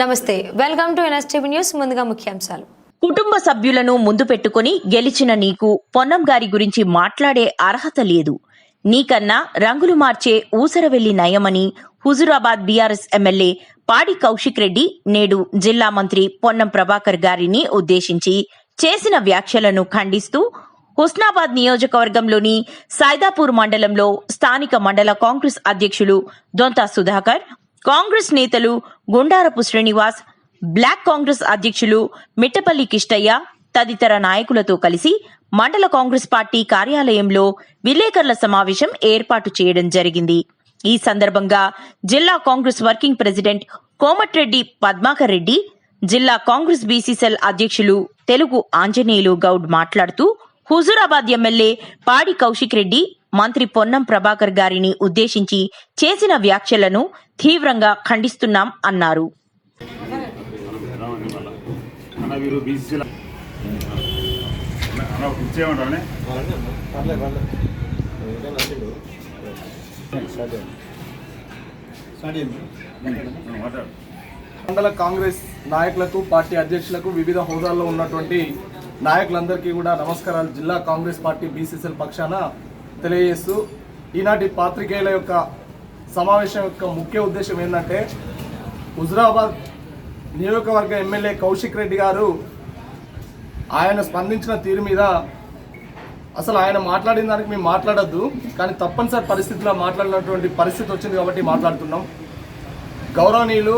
నమస్తే welcome to NSTV news ముందుగా ముఖ్యాంశాలు. కుటుంబ సభ్యులను ముందు పెట్టుకుని గెలిచిన నీకు పొన్నం గారి గురించి మాట్లాడే అర్హత లేదు. నీకన్నా రంగులు మార్చే ఊసరవెల్లి నయమని హుజురాబాద్ బీఆర్ఎస్ ఎమ్మెల్యే పాడి కౌశిక్ రెడ్డి నేడు జిల్లా మంత్రి పొన్నం ప్రభాకర్ గారిని ఉద్దేశించి చేసిన వ్యాఖ్యలను ఖండిస్తూ హుస్నాబాద్ నియోజకవర్గంలోని సైదాపూర్ మండలంలో స్థానిక మండల కాంగ్రెస్ అధ్యక్షులు దొంతా సుధాకర్ కాంగ్రెస్ నేతలు గుండారపు శ్రీనివాస్ బ్లాక్ కాంగ్రెస్ అధ్యక్షులు మిట్టపల్లి కిష్టయ్య తదితర నాయకులతో కలిసి మండల కాంగ్రెస్ పార్టీ కార్యాలయంలో విలేకరుల సమావేశం ఏర్పాటు చేయడం జరిగింది. ఈ సందర్భంగా జిల్లా Congress working president Komatireddy Padmakar Reddy జిల్లా కాంగ్రెస్ బీసీసెల్ అధ్యక్షులు తెలుగు ఆంజనేయులు గౌడ్ మాట్లాడుతూ హుజూరాబాద్ ఎమ్మెల్యే పాడి కౌశిక్ రెడ్డి మంత్రి పొన్నం ప్రభాకర్ గారిని ఉద్దేశించి చేసిన వ్యాఖ్యలను తీవ్రంగా ఖండిస్తున్నాం అన్నారు. మండల కాంగ్రెస్ నాయకులకు పార్టీ అధ్యక్షులకు వివిధ హోదాల్లో ఉన్నటువంటి నాయకులందరికీ కూడా నమస్కారాలు. జిల్లా కాంగ్రెస్ పార్టీ బీసీసీఎల్ పక్షాన తెలియజేస్తూ ఈనాటి పాత్రికేయుల యొక్క సమావేశం యొక్క ముఖ్య ఉద్దేశం ఏంటంటే హుజురాబాద్ నియోజకవర్గ ఎమ్మెల్యే కౌశిక్ రెడ్డి గారు ఆయన స్పందించిన తీరు మీద అసలు ఆయన మాట్లాడిన దానికి మేము మాట్లాడొద్దు కానీ తప్పనిసరి పరిస్థితిలో మాట్లాడినటువంటి పరిస్థితి వచ్చింది కాబట్టి మాట్లాడుతున్నాం. గౌరవనీయులు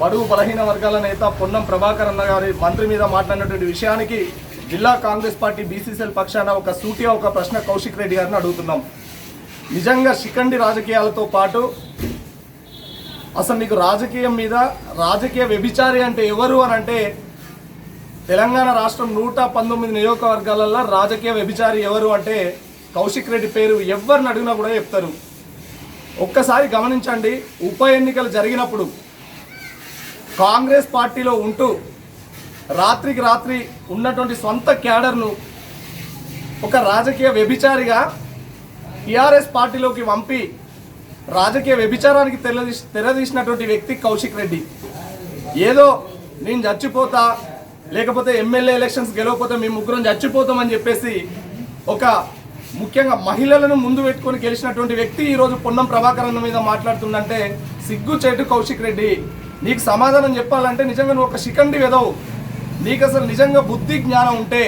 బడుగు బలహీన వర్గాల నేత పొన్నం ప్రభాకర్ అన్న గారి మంత్రి మీద మాట్లాడినటువంటి విషయానికి జిల్లా కాంగ్రెస్ పార్టీ బీసీసీఎల్ పక్షాన ఒక సూటిగా ఒక ప్రశ్న కౌశిక్ రెడ్డి గారిని అడుగుతున్నాం. నిజంగా శిఖండి రాజకీయాలతో పాటు అసలు నీకు రాజకీయం మీద రాజకీయ వ్యభిచారి అంటే ఎవరు అని అంటే తెలంగాణ రాష్ట్రం నూట పంతొమ్మిది నియోజకవర్గాలలో రాజకీయ వ్యభిచారి ఎవరు అంటే కౌశిక్ రెడ్డి పేరు ఎవరిని అడిగినా కూడా చెప్తారు. ఒక్కసారి గమనించండి ఉప ఎన్నికలు జరిగినప్పుడు కాంగ్రెస్ పార్టీలో ఉంటూ రాత్రికి రాత్రి ఉన్నటువంటి సొంత క్యాడర్ను ఒక రాజకీయ వ్యభిచారిగా టీఆర్ఎస్ పార్టీలోకి పంపి రాజకీయ వ్యభిచారానికి తెరదీసి తెరదీసినటువంటి వ్యక్తి కౌశిక్ రెడ్డి. ఏదో నేను చచ్చిపోతా లేకపోతే ఎమ్మెల్యే ఎలక్షన్స్ గెలవకపోతే మేము ముగ్గురం చచ్చిపోతామని చెప్పేసి ఒక ముఖ్యంగా మహిళలను ముందు పెట్టుకొని గెలిచినటువంటి వ్యక్తి ఈరోజు పొన్నం ప్రభాకర్ అన్న మీద మాట్లాడుతుందంటే సిగ్గు చెట్టు కౌశిక్ రెడ్డి. నీకు సమాధానం చెప్పాలంటే నిజంగా నువ్వు ఒక శిఖండి వెదవు. నీకు అసలు నిజంగా బుద్ధి జ్ఞానం ఉంటే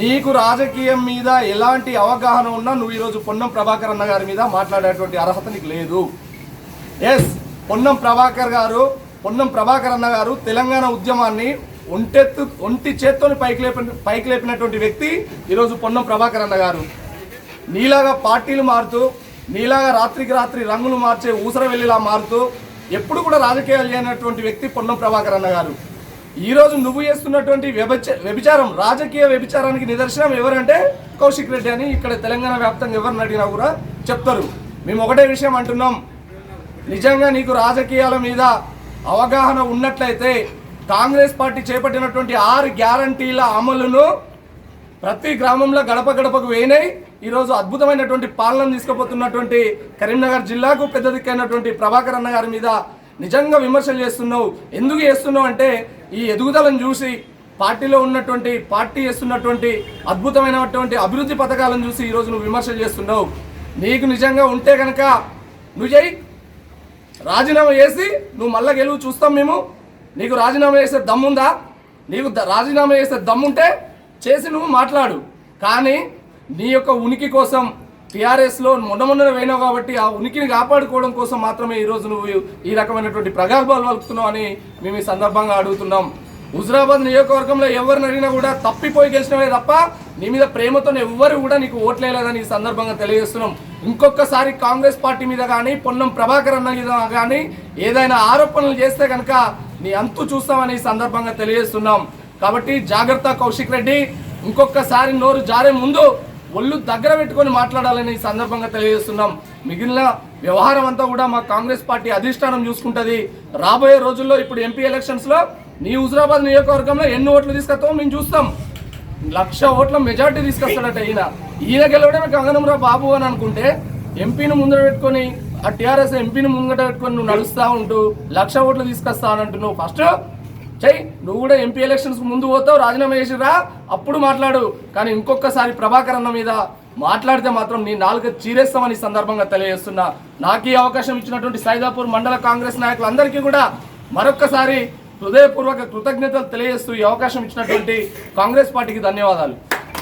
నీకు రాజకీయం మీద ఎలాంటి అవగాహన ఉన్నా నువ్వు ఈరోజు పొన్నం ప్రభాకర్ అన్న గారి మీద మాట్లాడేటువంటి అర్హత నీకు లేదు. ఎస్ పొన్నం ప్రభాకర్ గారు పొన్నం ప్రభాకర్ అన్న గారు తెలంగాణ ఉద్యమాన్ని ఒంటెత్తు ఒంటి చేత్తోని పైకి లేపి పైకి లేపినటువంటి వ్యక్తి ఈరోజు పొన్నం ప్రభాకర్ అన్న గారు. నీలాగా పార్టీలు మారుతూ నీలాగా రాత్రికి రాత్రి రంగులు మార్చే ఊసర వెళ్ళిలా మారుతూ ఎప్పుడు కూడా రాజకీయాలు చేయనటువంటి వ్యక్తి పొన్నం ప్రభాకర్ అన్న గారు. ఈరోజు నువ్వు చేస్తున్నటువంటి వ్యభిచ వ్యభిచారం రాజకీయ వ్యభిచారానికి నిదర్శనం ఎవరంటే కౌశిక్ రెడ్డి అని ఇక్కడ తెలంగాణ వ్యాప్తంగా ఎవరిని అడిగినా కూడా చెప్తారు. మేము ఒకటే విషయం అంటున్నాం. నిజంగా నీకు రాజకీయాల మీద అవగాహన ఉన్నట్లయితే కాంగ్రెస్ పార్టీ చేపట్టినటువంటి ఆరు గ్యారంటీల అమలును ప్రతి గ్రామంలో గడప గడపకు వేయినాయి ఈరోజు అద్భుతమైనటువంటి పాలన తీసుకుపోతున్నటువంటి కరీంనగర్ జిల్లాకు పెద్ద దిక్కైనటువంటి ప్రభాకర్ అన్న గారి మీద నిజంగా విమర్శలు చేస్తున్నావు. ఎందుకు చేస్తున్నావు అంటే ఈ ఎదుగుదలను చూసి పార్టీలో ఉన్నటువంటి పార్టీ చేస్తున్నటువంటి అద్భుతమైనటువంటి అభివృద్ధి పథకాలను చూసి ఈరోజు నువ్వు విమర్శలు చేస్తున్నావు. నీకు నిజంగా ఉంటే కనుక నువ్వు చేయి రాజీనామా చేసి నువ్వు మళ్ళా గెలువు చూస్తాం మేము. నీకు రాజీనామా చేసే దమ్ముందా? నీకు రాజీనామా చేసే దమ్ముంటే చేసి నువ్వు మాట్లాడు. కానీ నీ యొక్క ఉనికి కోసం టీఆర్ఎస్లో మొన్న మొన్న పోయినావు కాబట్టి ఆ ఉనికిని కాపాడుకోవడం కోసం మాత్రమే ఈరోజు నువ్వు ఈ రకమైనటువంటి ప్రగల్భాలు వలుపుతున్నావు అని మేము ఈ సందర్భంగా అడుగుతున్నాం. హుజరాబాద్ నియోజకవర్గంలో ఎవరిని అడిగినా కూడా తప్పిపోయి గెలిచినవే తప్ప నీ మీద ప్రేమతో ఎవ్వరు కూడా నీకు ఓట్లేదని ఈ సందర్భంగా తెలియజేస్తున్నాం. ఇంకొకసారి కాంగ్రెస్ పార్టీ మీద కానీ పొన్నం ప్రభాకర్ అన్న మీద కానీ ఏదైనా ఆరోపణలు చేస్తే కనుక నీ అంతు చూస్తామని ఈ సందర్భంగా తెలియజేస్తున్నాం. కాబట్టి జాగ్రత్త కౌశిక్ రెడ్డి ఇంకొకసారి నోరు జారే ముందు ఒళ్ళు దగ్గర పెట్టుకొని మాట్లాడాలని ఈ సందర్భంగా తెలియజేస్తున్నాం. మిగిలిన వ్యవహారం అంతా కూడా మా కాంగ్రెస్ పార్టీ అధిష్టానం చూసుకుంటుంది. రాబోయే రోజుల్లో ఇప్పుడు ఎంపీ ఎలక్షన్స్లో నీ హుజరాబాద్ నియోజకవర్గంలో ఎన్ని ఓట్లు తీసుకొస్తామో మేము చూస్తాం. లక్ష ఓట్ల మెజార్టీ తీసుకొస్తాడట ఈయన. ఈయన గెలవడమే గగనంరా బాబు అని అనుకుంటే ఎంపీని ముందర పెట్టుకొని ఆ టీఆర్ఎస్ ఎంపీని ముంగట పెట్టుకొని నువ్వు నడుస్తూ ఉంటూ లక్ష ఓట్లు తీసుకొస్తా అని అంటున్నావు. ఫస్ట్ చెయ్యి నువ్వు కూడా ఎంపీ ఎలక్షన్స్ ముందు పోతావు రాజీనామా చేసిరా అప్పుడు మాట్లాడు. కానీ ఇంకొకసారి ప్రభాకర్ అన్న మీద మాట్లాడితే మాత్రం నీ నాలుగు చీరేస్తామని ఈ సందర్భంగా తెలియజేస్తున్నా. నాకు ఈ అవకాశం ఇచ్చినటువంటి సైదాపూర్ మండల కాంగ్రెస్ నాయకులందరికీ కూడా మరొక్కసారి హృదయపూర్వక కృతజ్ఞతలు తెలియజేస్తూ ఈ అవకాశం ఇచ్చినటువంటి కాంగ్రెస్ పార్టీకి ధన్యవాదాలు.